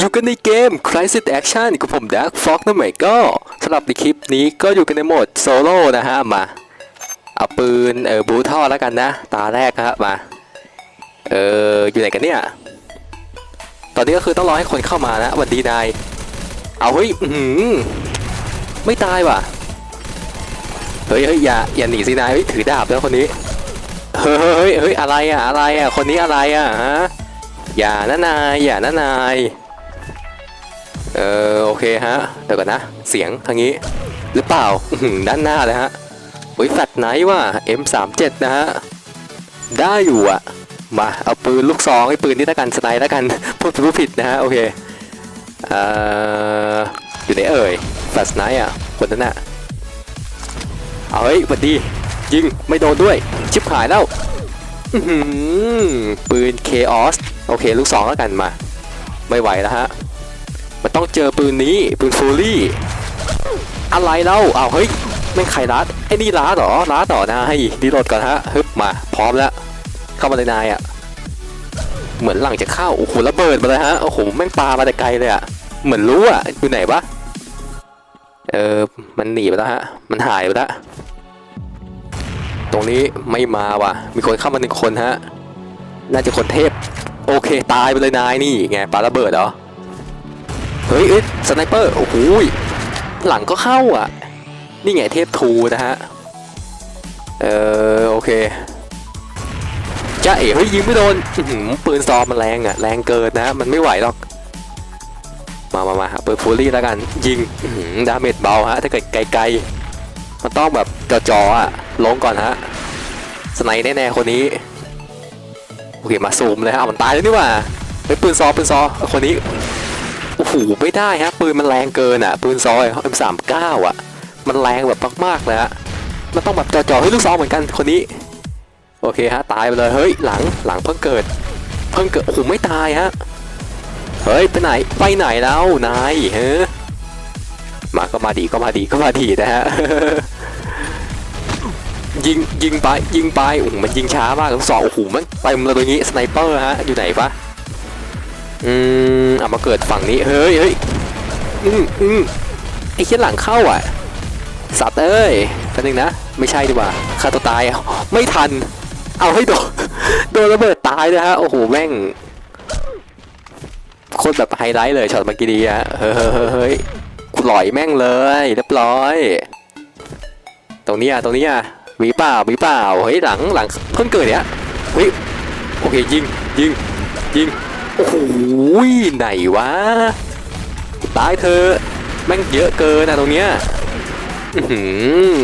อยู่กันในเกม Crisis Action กับผมดักฟ็อกนั่นหมายก็สำหรับในคลิปนี้ก็อยู่กันในโหมดโซโล่นะฮะ มา เอาปืน เออบูท่อแล้วกันนะ ตาแรกฮะมา เออ อยู่ไหนกันเนี่ย ตอนนี้ก็คือต้องรอให้คนเข้ามานะวันดีนาย เอาเฮ้ยหือไม่ตายว่ะ เฮ้ยเฮ้ยอย่าอย่าหนีสินายเฮ้ยถือดาบแล้วคนนี้เฮ้ยเฮ้ยเฮ้ยอะไรอะอะไรอะคนนี้อะไรอะฮะอย่านะนายอย่านะนาย เออโอเคฮะเดี๋ยวก่อนนะ เสียงทางนี้ หรือเปล่าด้านหน้าเลยฮะโอ้ยแฟลชไนท์ว่ะ M37 นะฮะ ได้อยู่อะ มาเอาปืนลูกซองไอ้ปืนนี่ล้วกันสไนด์แล้วกันพูดผิดผิดนะฮะ โอเคเอ่ออยู่ไหนเอ่ยแฟลชไนท์อะคนนั้นอะเอาเฮ้ยสวัสดี ยิง ไม่โดนด้วย ชิบหายแล้วปืน Chaos โอเค ลูกสองแล้วกันมา ไม่ไหวแล้วฮะ มันต้องเจอปืนนี้ปืนฟูลี่ อะไรเล่าอ้าวเฮ้ยแม่ใครรัดไอ้นี่รัดหรอรัดหรอนายดีโหลดก่อนฮะฮึบมาพร้อมแล้ว เข้ามาเลยนายอะเหมือนหลังจะเข้าโอ้โหระเบิดมาเลยฮะโอ้โหแม่งปามาแต่ไกลเลยอะเหมือนรู้อะอยู่ไหนวะเออมันหนีไปแล้วฮะมันหายไปแล้วตรงนี้ไม่มาว่ะ มีคนเข้ามาหนึ่งคนฮะ น่าจะคนเทพ โอเคตายไปเลยนายนี่ไงปาระเบิดเหรอ เฮ้ยเอ้ยสไนเปอร์โอ้โหหลังก็เข้าอะ นี่ไงเทพทูนะฮะ เออโอเคจ้าเอ๋เฮ้ยยิงไม่โดนปืนซอมมันแรงอะ แรงเกินนะ มันไม่ไหวหรอก มามามาเปิดฟูลี่แล้วกัน ยิงดาเมจเบาฮะ ถ้าเกิดไกลๆ มันต้องแบบจอๆอะลงก่อนฮะ สไนแน่ๆคนนี้ โอเค มาซูมเลยฮะเอามันตายแล้วนี่ว่าเฮ้ยปืนซอปืนซอคนนี้ โอ้โหไม่ได้ฮะปืนมันแรงเกินอะ ปืนซอย M39 อะ มันแรงแบบมากๆเลยฮะมันต้องแบบจ่อๆให้ยลูกซองเหมือนกันคนนี้ โอเคฮะตายไปเลยเฮ้ยหลังหลังเพิ่งเกิด เพิ่งเกิดโอ้โหไม่ตายฮะเฮ้ยไปไหนไปไหนแล้วนายเฮ้ยมาก็มาดีก็มาดีก็มาดีนะฮะยิงยิงไปยิงไปโอ้โหมันยิงช้ามากทั้งสองโอ้โหมันเต็มเลยตรงนี้สไนเปอร์ฮะอยู่ไหนปะ อืมเอามาเกิดฝั่งนี้เฮ้ยเฮ้ยอืมอืมไอ้เชี่ยหลังเข้าอะสัตว์เอ้ยกันหนึ่งนะ ไม่ใช่ดีกว่าฆ่าตัวตายไม่ทัน เอาให้โดนโดนระเบิดตายเลยฮะโอ้โหแม่งโคตรแบบไฮไลท์เลยช็อตเมื่อกี้ดีฮะเฮ้ยเฮ้ยเฮ้ยเฮ้ยกูหลอยแม่งเลยเรียบร้อย ตรงนี้อะตรงนี้อะมีเปล่ามีเปล่าเฮ้ยหลังหลังเพิ่งเกิดเนี่ยเฮ้ยโอเคยิงยิงยิง โอ้โหไหนวะตายเธอแม่งเยอะเกินนะตรงเนี้ยอือ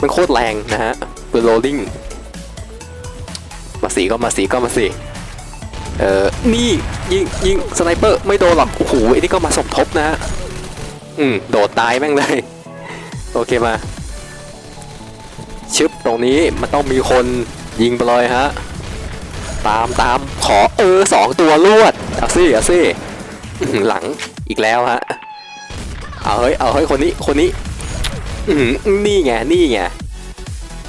มันโคตรแรงนะฮะปืนโรลลิ่งมาสีก็มาสีก็มาสีเออนี่ยิงยิงสไนเปอร์ไม่โดนหรอกโอ้โหไอ้นี่ก็มาสมทบนะฮะอืมโดดตายแม่งเลยโอเคมาชึบตรงนี้มันต้องมีคนยิงไปเลยฮะ ตามตามขอเออสองตัวลวดเอาสิเอาสิอื้อหือหลังอีกแล้วฮะเอาเฮ้ยเอาเฮ้ยคนนี้คนนี้อนี่ไงนี่ไง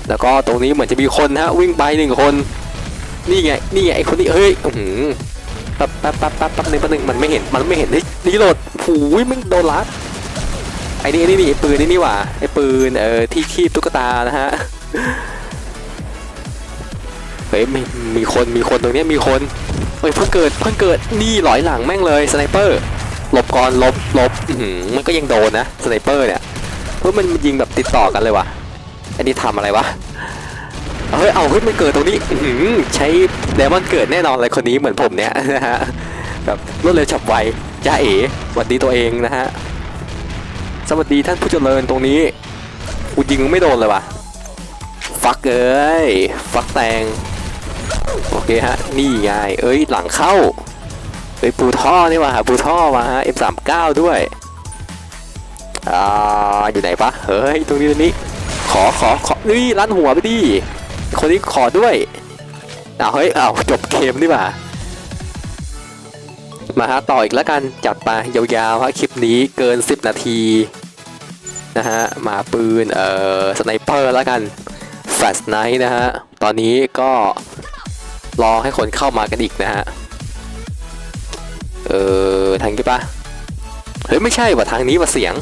แล้วก็ตรงนี้เหมือนจะมีคนฮะวิ่งไปหนึ่งคน นี่ไงนี่ไงไอคนนี้เฮ้ยอืมปั๊บแป๊บแป๊บแป๊บแป๊บหนึ่งแป๊บหนึ่งมันไม่เห็นมันไม่เห็นเฮ้ยนี่โหลดหูยมันโดนลัดไอ้นี่ไอ้นี่นี่ไอ้ปืนนี่นี่หว่าไอ้ปืนเออที่คีบตุ๊กตานะฮะ เฮ้ยมีมีคนมีคนตรงนี้มีคนเฮ้ยเพิ่งเกิดเพิ่งเกิดนี่หลอยหลังแม่งเลยสไนเปอร์หลบก่อนหลบหลบมันก็ยังโดนนะสไนเปอร์เนี่ยเฮ้ยมันมันยิงแบบติดต่อกันเลยว่ะไอ้นี่ทำอะไรวะเฮ้ยเอาเฮ้ยมันเกิดตรงนี้อืใช้เดมอนเกิดแน่นอนเลยคนนี้เหมือนผมเนี่ยนะฮะแบบรวดเร็วฉับไวจ้าเอ๋หวัดดีตัวเองนะฮะสวัสดีท่านผู้เจริญตรงนี้กูยิงไม่โดนเลยว่ะฟักเอ้ยฟักแตง โอเคฮะ นี่ไง เอ้ย หลังเข้าเอ้ยปูท่อนี่ว่ะปูท่อมาฮะ F39 ด้วย อ่า อยู่ไหนปะเฮ้ย ตรงนี้ตรงนี้ ขอขอขอนี่รันหัวไปดิ คนนี้ขอด้วยอ้าวเฮ้ยอ้าวจบเกมนี่ว่ามาฮะต่ออีกแล้วกัน จัดไปยาวๆฮะคลิปนี้เกิน 10 นาทีนะฮะมาปืนเอ่อสไนเปอร์แล้วกันแฟลชไนท์นะฮะ ตอนนี้ก็ รอให้คนเข้ามากันอีกนะฮะ เออทางนี้ปะเฮ้ยไม่ใช่ว่ะทางนี้ว่ะเสียง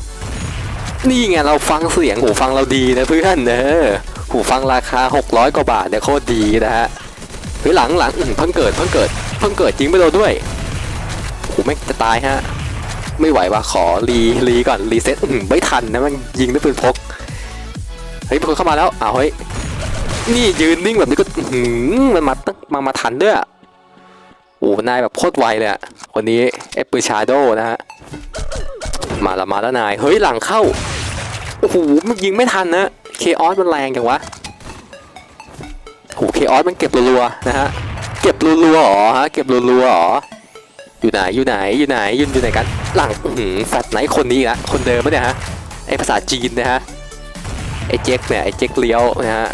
นี่ไงเราฟังเสียงหูฟังเราดีนะเพื่อนเนอะหูฟังราคา 600 กว่าบาทเนี่ยโคตรดีนะฮะเฮ้ยหลังหลังเพิ่งเกิดเพิ่งเกิดเพิ่งเกิดจริงไม่โดนด้วยโอ้ไม่งจะตายฮะ ไม่ไหวว่ะขอรีรีก่อนรีเซ็ตอื้อไม่ทันนะมันยิงด้วยปืนพก เฮ้ยมีคนเข้ามาแล้วอ้าวเฮ้ย นี่ยืนนิ่งแบบนี้ก็หือมันมาตั้งมามาทันด้วยอะโอ้นายแบบโคตรไวเลยอะคนนี้เอฟปืนชาโดนะฮะมาละมาแล้วนายเฮ้ยหลังเข้าโอ้โหมันยิงไม่ทันนะเคออสมันแรงจังวะโอ้โหเคออสมันเก็บรัวๆนะฮะเก็บรัวๆหรอฮะเก็บรัวๆหรออยู่ไหนอยู่ไหนอยู่ไหนยืนอยู่ไหนกันหลังอื้อหือแฟดไหนคนนี้อีกละคนเดิมปะเนี่ยฮะไอภาษาจีนนะฮะไอเจ๊กเนี่ยไอเจ๊กเลี้ยวนะฮะ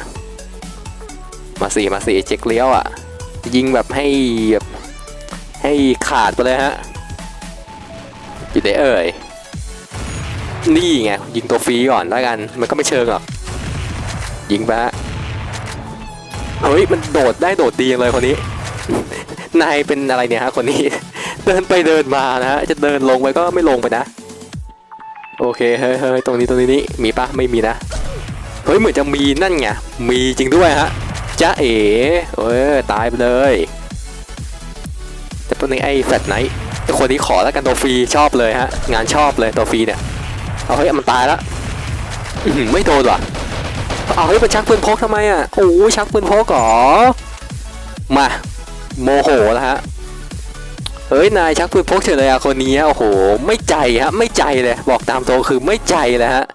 มาสี่มาสี่เจ๊กเลี้ยวอะ ยิงแบบให้แบบให้ขาดไปเลยฮะอยู่ไหนเอ่ยนี่ไงยิงตัวฟรีก่อนแล้วกัน มันก็ไม่เชิงหรอกยิงไปฮะเฮ้ยมันโดดได้โดดดีจังเลยคนนี้นายเป็นอะไรเนี่ยฮะคนนี้ เดินไปเดินมานะฮะจะเดินลงไปก็ไม่ลงไปนะ โอเคเฮ้ยเฮ้ยตรงนี้ตรงนี้นี่มีปะไม่มีนะเฮ้ยเหมือนจะมีนั่นไงมีจริงด้วยฮะ จ้าเอ๋เอ้ยตายไปเลย แต่ตัวนี้ไอ้แฟตไนท์คนนี้ขอแล้วกันตัวฟรีชอบเลยฮะ งานชอบเลยตัวฟรีเนี่ย เอาเฮ้ยมันตายแล้วไม่โดนว่ะเอาเฮ้ยมันชักปืนพกทำไมอะโอ้ยชักปืนพกเหรอมาโมโหแล้วฮะเฮ้ยนายชักปืนพกเฉยเลยอะคนนี้โอ้โห ไม่ใจฮะ ไม่ใจเลย บอกตามตรงคือไม่ใจเลยฮะ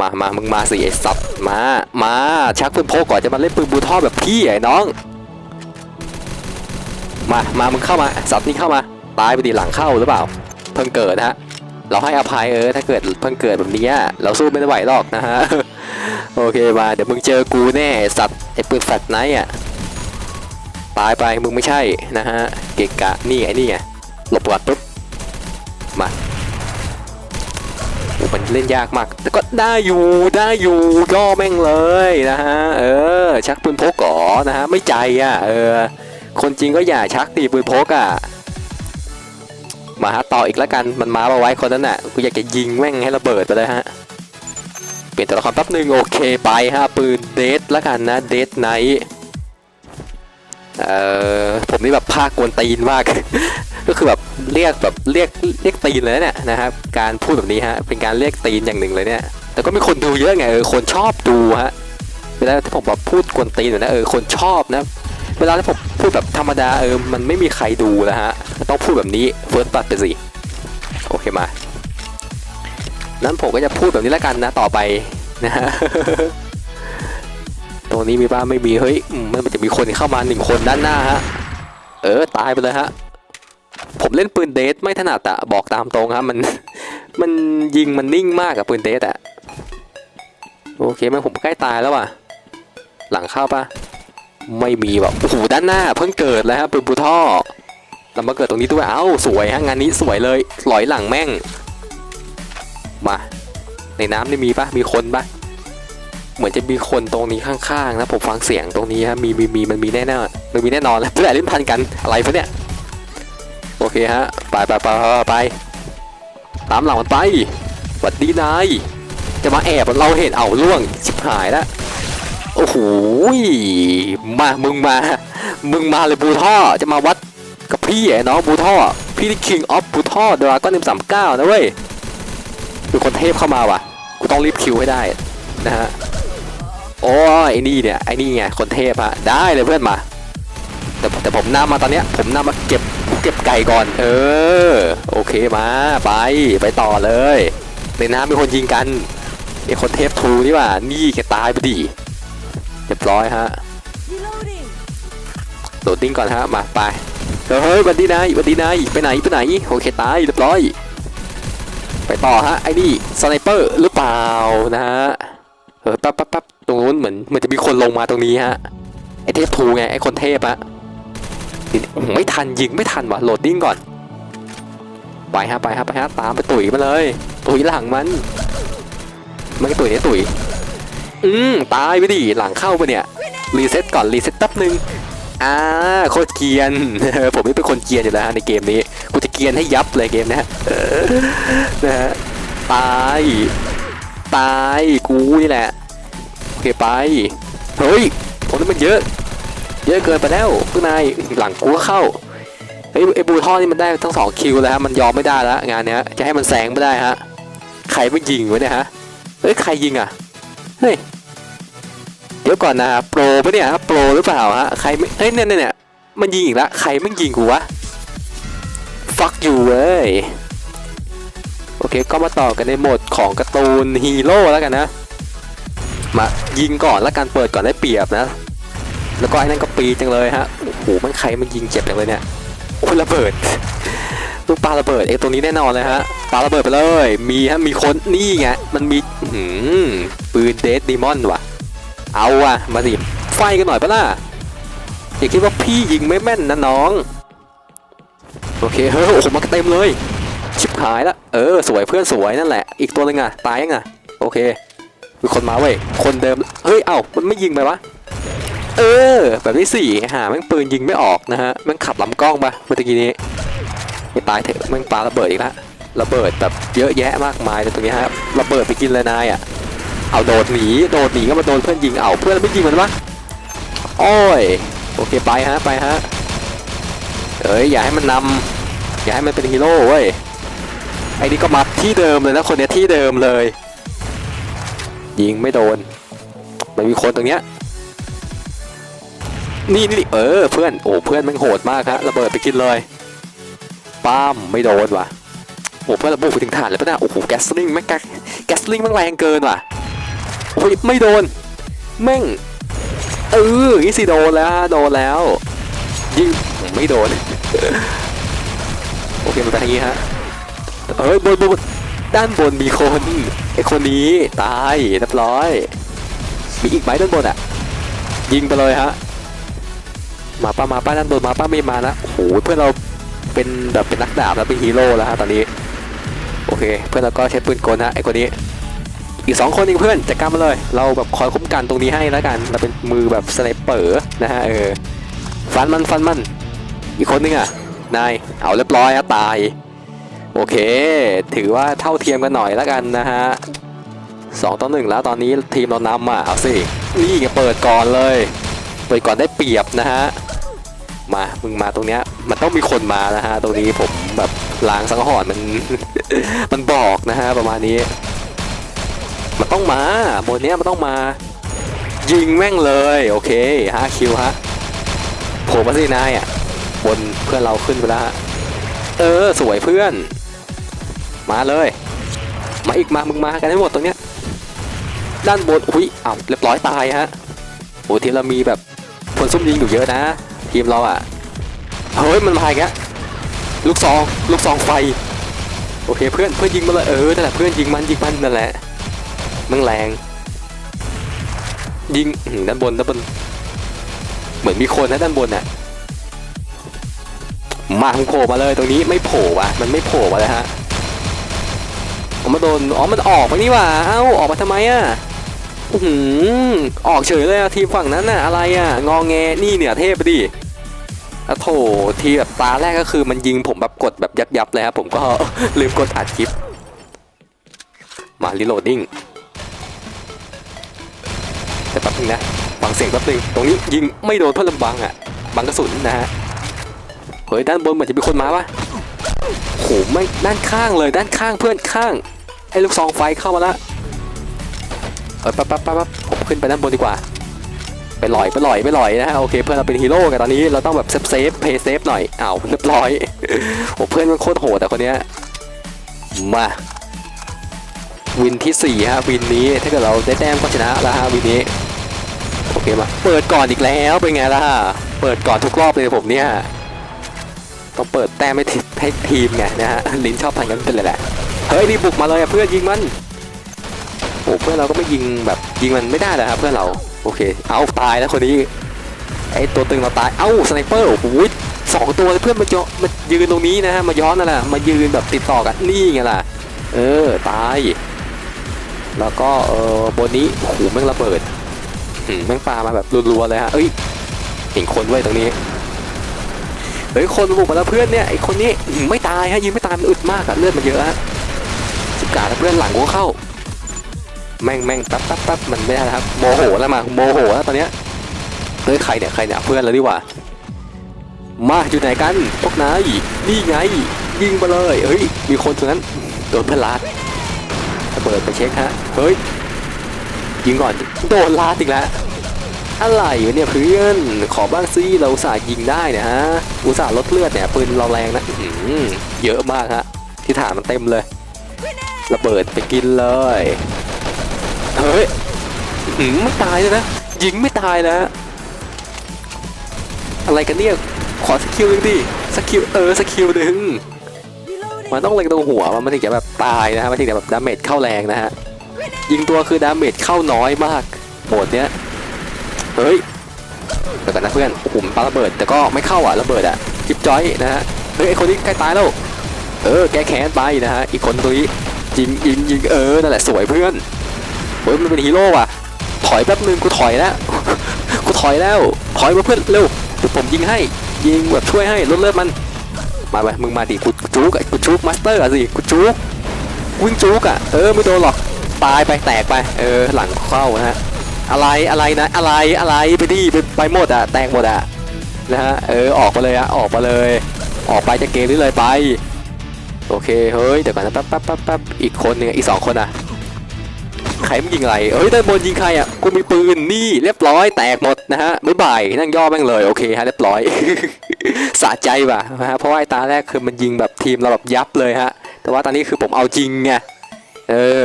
มามามึงมาสิไอ้สัตว์มา มาชักปืนพกก่อนจะมาเล่นปืนบูท่อแบบพี่ไอ้น้อง มา มามึงเข้ามาสัตว์นี่เข้ามาตายไปดีหลังเข้าหรือเปล่า เพิ่งเกิดนะฮะ เราให้อภัยเออถ้าเกิดเพิ่งเกิดแบบนี้เราสู้ไม่ได้ไหวหรอกนะฮะโอเคมาเดี๋ยวมึงเจอกูแน่สัตว์ไอ้ปืนแฟลชไนท์อะตายไปมึงไม่ใช่นะฮะเกะกะนี่ไอ้นี่ไงหลบก่อนปุ๊บมา มันเล่นยากมาก แต่ก็ได้อยู่ได้อยู่ย่อแม่งเลยนะฮะเออ ชักปืนพกก่อนะฮะไม่ใจอะเออคนจริงก็อย่าชักตีปืนพกอะมาฮะต่ออีกแล้วกันมันมาเอาไว้คนนั้นน่ะกูอยากจะยิงแม่งให้ระเบิดไปเลยฮะเปลี่ยนตัวละครแป๊บนึงโอเคไปฮะปืนเดทแล้วกันนะเดทไนท์เอ่อผมนี่แบบภาคกวนตีนมาก ก็คือแบบเรียกแบบเรียกเรียกตีนเลยเนี่ยนะครับ การพูดแบบนี้ฮะเป็นการเรียกตีนอย่างหนึ่งเลยเนี่ย แต่ก็มีคนดูเยอะไงเออคนชอบดูฮะเวลาที่ผมแบบพูดกวนตีนแบบนะเออคนชอบนะเวลาที่ผมพูดแบบธรรมดาเออมันไม่มีใครดูนะฮะต้องพูดแบบนี้เฟิร์สตัดไปสิโอเคมานั้นผมก็จะพูดแบบนี้แล้วกันนะต่อไปนะฮะตรงนี้มีบ้างไม่มีเฮ้ยอืมมันจะมีคนเข้ามาหนึ่งคนด้านหน้าฮะเออตายไปเลยฮะ ผมเล่นปืนเดทไม่ถนัดอะบอกตามตรงครับมันมันยิงมันนิ่งมากกับปืนเดทอะโอเคไหมผมใกล้ตายแล้วว่ะ หลังเข้าปะไม่มีแบบโอ้โหด้านหน้าเพิ่งเกิดแล้วฮะปืนปูท่อแล้วมาเกิดตรงนี้ด้วยเอ้าสวยฮะงานนี้สวยเลยลอยหลังแม่ง มา ในน้ำนี่มีปะมีคนปะเหมือนจะมีคนตรงนี้ข้างๆนะผมฟังเสียงตรงนี้ฮะมีมีมีมันมีแน่แน่ๆมันมีแน่นอนแล้วเพื่อนเล่นพันกันอะไรพะเนี่ย โอเคฮะ ไปไปไปไปตามหลังมันไปหวัดดีนาย จะมาแอบเราเห็นเอาล่วงชิบหายแล้วโอ้โหมา มึงมา มึงมาเลยบูท่อ จะมาวัดกับพี่ไอ้น้องบูท่อ พี่ที่ King of บูท่อดราก้อนเอ็มสามเก้านะเว้ยมีคนเทพเข้ามาว่ะ กูต้องรีบคิวให้ได้นะฮะ โอ้ไอ้นี่เนี่ย ไอ้นี่ไง คนเทพฮะ ได้เลยเพื่อนมา แต่แต่ผมนำมาตอนเนี้ย ผมนำมาเก็บ เก็บไก่ก่อน เออ โอเคมาไปไปต่อเลย ในน้ำมีคนยิงกันไอ้คนเทพทูนี่ว่ะนี่แกตายไปดิเรียบร้อยฮะโหลดดิ้งก่อนฮะมาไปเฮ้ยวันดีนายวันดีนายไปไหนไปไหนโอเคตายเรียบร้อย ไปต่อฮะไอ้นี่สไนเปอร์หรือเปล่านะฮะเออแป๊บแป๊บแป๊บตรงนู้นเหมือนเหมือนจะมีคนลงมาตรงนี้ฮะไอ้เทพทูไงไอ้คนเทพอะ ไม่ทันยิงไม่ทันวะโหลดดิ้งก่อน ไปฮะไปฮะไปฮะตามไปตุ๋ยมาเลย ตุ๋ยหลังมันมันตุ๋ยเนี่ยตุ๋ยอืมตายไปดิหลังเข้าไปเนี่ยรีเซ็ตก่อนรีเซ็ตแป๊บนึงอ่าโคตรเกียนผมนี่เป็นคนเกียนอยู่แล้วฮะในเกมนี้กูจะเกียนให้ยับเลยเกมนี้นะฮะตายตายกูนี่แหละโอเคไปเฮ้ยผมนี่มันเยอะ เยอะเกินไปแล้วพวกนายหลังกูก็เข้าเฮ้ไอ้บูท่อนี่มันได้ทั้งสองคิวแล้วฮะมันยอมไม่ได้แล้วงานเนี้ยจะให้มันแซงไม่ได้ฮะใครไม่ยิงวะเนี่ยฮะเฮ้ยใครยิงอะเฮ้ยเดี๋ยวก่อนนะโปรปะเนี่ยฮะโปรหรือเปล่าฮะใครไม่เฮ้ยเนี่ยเนี่ยเนี่ยมันยิงอีกแล้วใครไม่ยิงกูวะ fuck you เว้ยโอเคก็มาต่อกันในโหมดของการ์ตูนฮีโร่แล้วกันนะมายิงก่อนแล้วกันเปิดก่อนได้เปรียบนะ แล้วก็ไอ้นั่นก็ปีจังเลยฮะโอ้โหมันใครมันยิงเจ็บจังเลยเนี่ยโอ้ระเบิดลูกปลาระเบิดเอ้ตัวนี้แน่นอนเลยฮะปลาระเบิดไปเลย มีฮะมีคนนี่ไงมันมีหือปืนเดดดีมอนว่ะ เอาว่ะมาสิไฟกันหน่อยปะล่ะอย่าคิดว่าพี่ยิงไม่แม่นนะน้อง โอเคเฮ้ยโอ้โหมาเต็มเลย ชิบหายละเออ สวยเพื่อนสวยนั่นแหละ อีกตัวหนึงอะตายยังอะโอเคมีคนมาเว้ยคนเดิมเฮ้ยเอ้ามันไม่ยิงไปวะ เออ แบบที่สี่หาแม่งปืนยิงไม่ออกนะฮะแม่งขับลำกล้องปะเมื่อกี้นี้ไม่ตายเถอะแม่งปาระเบิดอีกแล้วระเบิดแบบเยอะแยะมากมายเลยตรงนี้ฮะระเบิดไปกินเลยนายอะเอาโดดหนีโดดหนีก็มาโดนเพื่อนยิงเอาเพื่อนไม่ยิงมันวะโอ้ยโอเคไปฮะไปฮะเอ้ยอย่าให้มันนำอย่าให้มันเป็นฮีโร่เว้ยไอ้นี่ก็มาที่เดิมเลยนะคนเนี้ยที่เดิมเลย ยิงไม่โดนมันมีคนตรงเนี้ย นี่นี่เออเพื่อนโอ้เพื่อนแมันโหดมากฮะระเบิดไปกินเลยป้ามไม่โดนว่ะโอ้เพื่อนระเบิดไปถึงฐานเลยปะเนี่ยโอ้โหแก๊สลิงแม่งแก๊สแกสลิงแม่งแรงเกินว่ะโอ้ยไม่โดนแม่งเออนี่สิโดนแล้วโดนแล้วยิงไม่โดนโอเคมันไปทางนี้ฮะเอ้ยบนบนด้านบนมีคนไอคนนี้ตายเรียบร้อย มีอีกไหมด้านบนอะ ยิงไปเลยฮะ มาป้ามาป้าด้านบนมาป้าไม่มานะโอ้โหเพื่อนเราเป็นแบบเป็นนักดาบแล้วเป็นฮีโร่แล้วฮะตอนนี้โอเค เพื่อนเราก็ใช้ปืนกลฮะไอ้คนนี้ อีกสองคนเองเพื่อนจัดการมาเลย เราแบบคอยคุ้มกันตรงนี้ให้แล้วกันเราเป็นมือแบบสไนเปอร์นะฮะเออฟันมันฟันมันอีกคนนึงอะนายเอาเรียบร้อยฮะตาย โอเค ถือว่าเท่าเทียมกันหน่อยแล้วกันนะฮะสองต่อหนึ่งแล้วตอนนี้ทีมเรานำอะเอาสินี่เปิดก่อนเลย เปิดก่อนได้เปรียบนะฮะ มา มึงมาตรงเนี้ย มันต้องมีคนมานะฮะ ตรงนี้ผมแบบล้างสังหรณ์มัน มันบอกนะฮะ ประมาณนี้ มันต้องมาบนเนี้ยมันต้องมา ยิงแม่งเลย โอเคห้าคิวฮะโผล่มาสินายอะ บนเพื่อนเราขึ้นไปแล้วฮะ เออ สวยเพื่อน มาเลย มาอีกมา มึงมากันให้หมดตรงเนี้ย ด้านบน อุ้ยอ้าวเรียบร้อยตายฮะ โอ้ทีเรามีแบบคนซุ่มยิงอยู่เยอะนะ ทีมเราอะเฮ้ยมันมาอีกแล้วลูกซองลูกซองไฟโอเคเพื่อนเพื่อนยิงมาเลยเออนั่นแหละเพื่อนยิงมันยิงมันนั่นแหละมันแรง ยิงด้านบนด้านบน เหมือนมีคนนะด้านบนอะมาโผล่มาเลยตรงนี้ไม่โผล่วะมันไม่โผล่มาเลยฮะอ๋อมาโดนอ๋อมันออกมานี่ว่าเอ้าออกมาทำไมอะ หือออกเฉยเลยอะทีมฝั่งนั้นน่ะอะไรอะงองแงนี่เหนือเทพไปดิอะโถทีแบบตาแรกก็คือมันยิงผมแบบกดแบบยับยับเลยครับผมก็ลืมกดอัดคลิป มารีโหลดดิ้งแต่แป๊บนึงนะฟังเสียงแป๊บนึงตรงนี้ยิงไม่โดนเพื่อนลำบังอะ บังกระสุนนะฮะเฮ้ยด้านบนเหมือนจะมีคนมาวะโหไม่ด้านข้างเลยด้านข้างเพื่อนข้างไอ้ลูกซองไฟเข้ามาละ ปั๊บปั๊บปั๊บปั๊บผมขึ้นไปด้านบนดีกว่า ไปลอยไปลอยไปลอยนะฮะโอเคเพื่อนเราเป็นฮีโร่กันตอนนี้เราต้องแบบเซฟเซฟเพย์เซฟหน่อยอ้าวเรียบร้อยโอ้เพื่อนมันโคตรโหดแต่คนเนี้ยมาวินที่สี่ฮะวินนี้ถ้าเกิดเราได้แต้มก็ชนะแล้วฮะวินนี้โอเคมาเปิดก่อนอีกแล้วเป็นไงล่ะเปิดก่อนทุกรอบเลยผมเนี่ยต้องเปิดแต้มให้ทีมไงนะฮะลิ้นชอบพันกันเป็นเลยแหละเฮ้ยนี่บุกมาเลยเพื่อนยิงมัน โอ้เพื่อนเราก็ไม่ยิงแบบยิงมันไม่ได้เลยครับเพื่อนเราโอเค เอาตายแล้วคนนี้ไอตัวตึงเราตายเอ้าสไนเปอร์โอ้โหสองตัวเพื่อนมาเจาะมายืนตรงนี้นะฮะมาย้อนนั่นแหละมายืนแบบติดต่อกันนี่ไงล่ะเออตายแล้วก็เออบนนี้โอ้โหแม่งระเบิดหืมแม่งปามาแบบรัวๆเลยฮะเอ้ยเห็นคนด้วยตรงนี้เฮ้ยคนบุกมาแล้วเพื่อนเนี่ยไอคนนี้หือไม่ตายฮะยิงไม่ตายมันอึดมากอะเลือดมันเยอะฮะสิบกาแล้วเพื่อนหลังกูเข้า แม่งแม่งแป๊บแป๊บแป๊บมันไม่ได้ครับโมโหแล้วมาโมโหแล้วตอนเนี้ยเฮ้ยใครเนี่ยใครเนี่ยเพื่อนเราดีกว่ามาอยู่ไหนกันพวกนายนี่ไงยิงมาเลยเฮ้ยมีคนตรงนั้นโดนเพื่อนลาดระเบิดไปเช็คฮะเฮ้ยยิงก่อนโดนลาดอีกแล้วอะไรวะเนี่ยเพื่อนขอบ้างสิเราอุตส่าห์ยิงได้นะฮะอุตส่าห์ลดเลือดเนี่ยปืนเราแรงนะอืเยอะมากฮะที่ฐานมันเต็มเลย ระเบิดไปกินเลย ฮ้ยหือไม่ตายเลยนะ ยิงไม่ตายนะ อะไรกันเนี่ย ขอสกิลหนึ่งดิสกิลเออสกิลหนึ่งมันต้องเล็งตรงหัวมันมันถึงจะแบบตายนะฮะมันถึงจะแบบดาเมจเข้าแรงนะฮะ ยิงตัวคือดาเมจเข้าน้อยมากโหมดเนี้ย เฮ้ยเดี๋ยวกันนะเพื่อนผมปาระเบิดแต่ก็ไม่เข้าอะระเบิดอะจิบจอยนะฮะ เฮ้ยไอคนนี้ใกล้ตายแล้ว เออแกแค้นไปนะฮะ อีกคนตรงนี้ยิงยิงยิงเออนั่นแหละสวยเพื่อน เฮ้ยมันเป็นฮีโร่ว่ะ ถอยแป๊บนึงกูถอยแล้ว กูถอยแล้ว ถอยมาเพื่อนเร็วเดี๋ยวผมยิงให้ ยิงแบบช่วยให้ลดเลือดมัน มาไปมึงมาดิกูกูจุกอะกูจุกมาสเตอร์อะสิกูจุกวิ่งจุกอะเออไม่โดนหรอกตายไปแตกไป เออหลังเข้านะฮะอะไรอะไรนะอะไรอะไรไปดิไปไปหมดอะแตกหมดอะนะฮะเออออกมาเลยอะออกมาเลย ออกไปจากเกมนี้เลยไป โอเคเฮ้ยเดี๋ยวก่อนนะแป๊บแป๊บแป๊บอีกคนหนึงอีกสองคนอะ ใครมันยิงอะไรเฮ้ยด้านบนยิงใครอะกูมีปืนนี่เรียบร้อยแตกหมดนะฮะไม่บ่ายนั่งย่อแม่งเลยโอเคฮะเรียบร้อยสะใจว่ะนะฮะเพราะว่าไอตาแรกคือมันยิงแบบทีมเราแบบยับเลยฮะ แต่ว่าตอนนี้คือผมเอาจริงไงเออ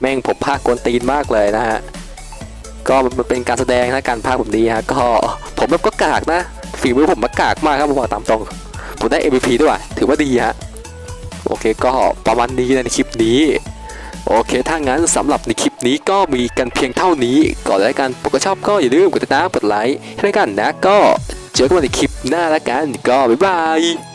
แม่งผมภาคกวนตีนมากเลยนะฮะก็มันเป็นการแสดงนะการภาคผมดีฮะก็ผมแบบก็กากนะฝีมือผมมากากมากครับผมบอกตามตรงผมได้ MVP ด้วยถือว่าดีฮะโอเคก็ประมาณนี้ในคลิปนี้ โอเค ถ้างั้นสำหรับในคลิปนี้ก็มีกันเพียงเท่านี้ ก่อนแล้วกันผมก็ชอบก็อย่าลืมกดติดตามกดไลค์ให้ด้วกันนะก็เจอกันในคลิปหน้าแล้วกันก็บ๊ายบาย